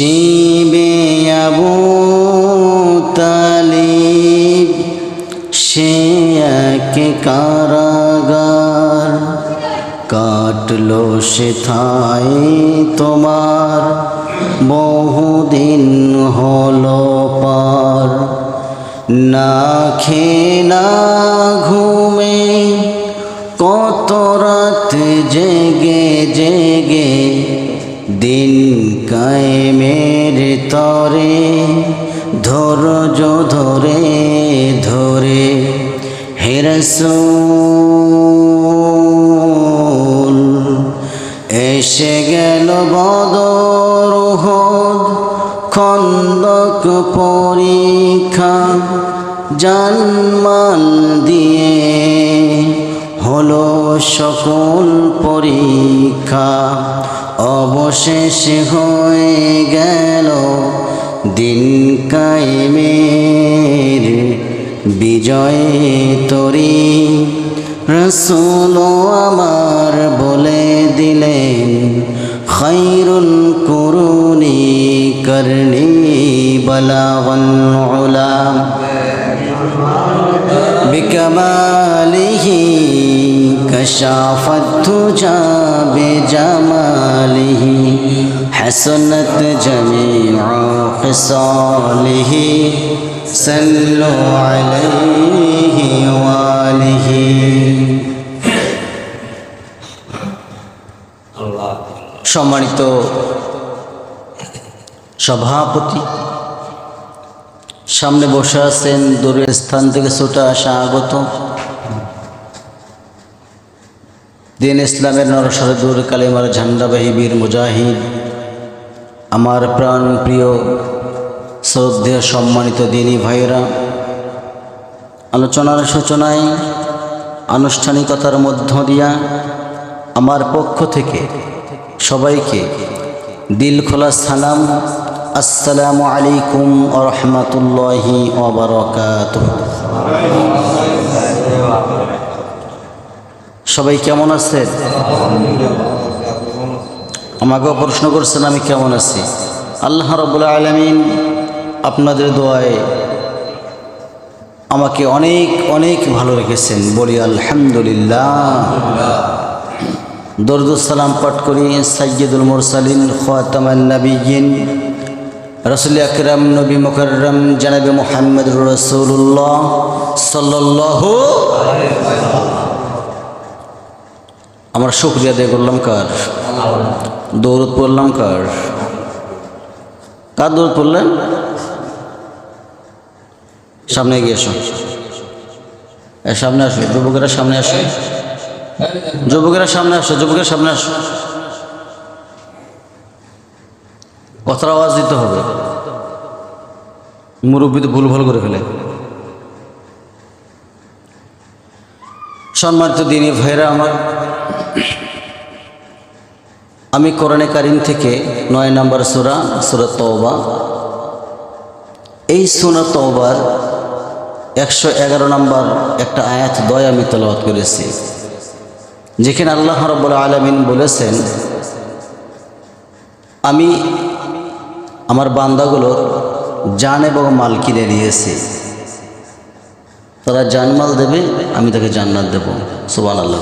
শিবে আবু তালিব, সে এক কারাগার। কাটলো সে থাই তোমার, বহুদিন হলো পার। না খেয়ে না ঘুমে, কত রাত জেগে জেগে, দিন কায়েমের তরে ধৈর্য ধরে ধরে হেরসুল এসে গেল বদর উহুদ, খন্দক পরীক্ষা জানমাল দিয়ে হলো সকল পরীক্ষা। অবশেষ হয়ে গেল দিন কায়েমের বিজয় তরি। রসুল আমার বলে দিলেন খৈরুল কুরুনি করণি বলাবন বিকমালিহী كشاف الدجى بجماله حسنت جميع خصاله صلوا عليه وآله সম্মানিত সভাপতি সামনে বসে আছেন দূরের স্থান থেকে ছুটে আসা আগত দিন ইসলামের নরসরে দূর কালিমার ঝান্ডাবাহী বীর মুজাহিদ। আমার প্রাণ প্রিয়, শ্রদ্ধেয়, সম্মানিত দিনী ভাইরা আলোচনার সূচনায়, আনুষ্ঠানিকতার মধ্য দিয়া আমার পক্ষ থেকে সবাইকে দিল খোলা সালাম। আসসালামু আলাইকুম রহমতুল্লাহি ওবরকাত সবাই কেমন আছেন আমাকেও প্রশ্ন করছেন, আমি কেমন আছি? আল্লাহ রবুল্লা আলমিন আপনাদের দোয়ায় আমাকে অনেক অনেক ভালো রেখেছেন। বলি আলহামদুলিল্লাহ। দরদুসালাম পাঠ করি সাইয়দুল মুরসালিন, খাতামান নবীন রসুল আকরাম, নবী মুকররম, জানাবি মোহাম্মদ রসুল্লাহ সাল্লাহ আমরা শুক্রিয়া দিয়ে করলাম কার? দৌড় পড়লাম কার? কার দৌড় পড়লেন? সামনে গিয়ে এসো। সামনে আসো। যুবকেরা সামনে আসো। যুবকেরা সামনে আসো। যুবকের সামনে আসো। কথার আওয়াজ দিতে হবে। মুরব্বী তো ভুল ভালো করে ফেলে। সম্মানিত দিনী ভাইরা আমার আমি কোরআনে কারিম থেকে নয় নম্বর সুরা সুরা তওবা। এই সুরা তওবার একশো এগারো নম্বর একটা আয়াত দয় আমি তলাওয়াত করেছি। যেখানে আল্লাহ রব্বুল আলমিন বলেছেন, আমি আমার বান্দাগুলোর জান এবং মাল কিনে দিয়েছি। তারা জানমাল দেবে, আমি তাকে জান্নাত দেব। সুবান আল্লাহ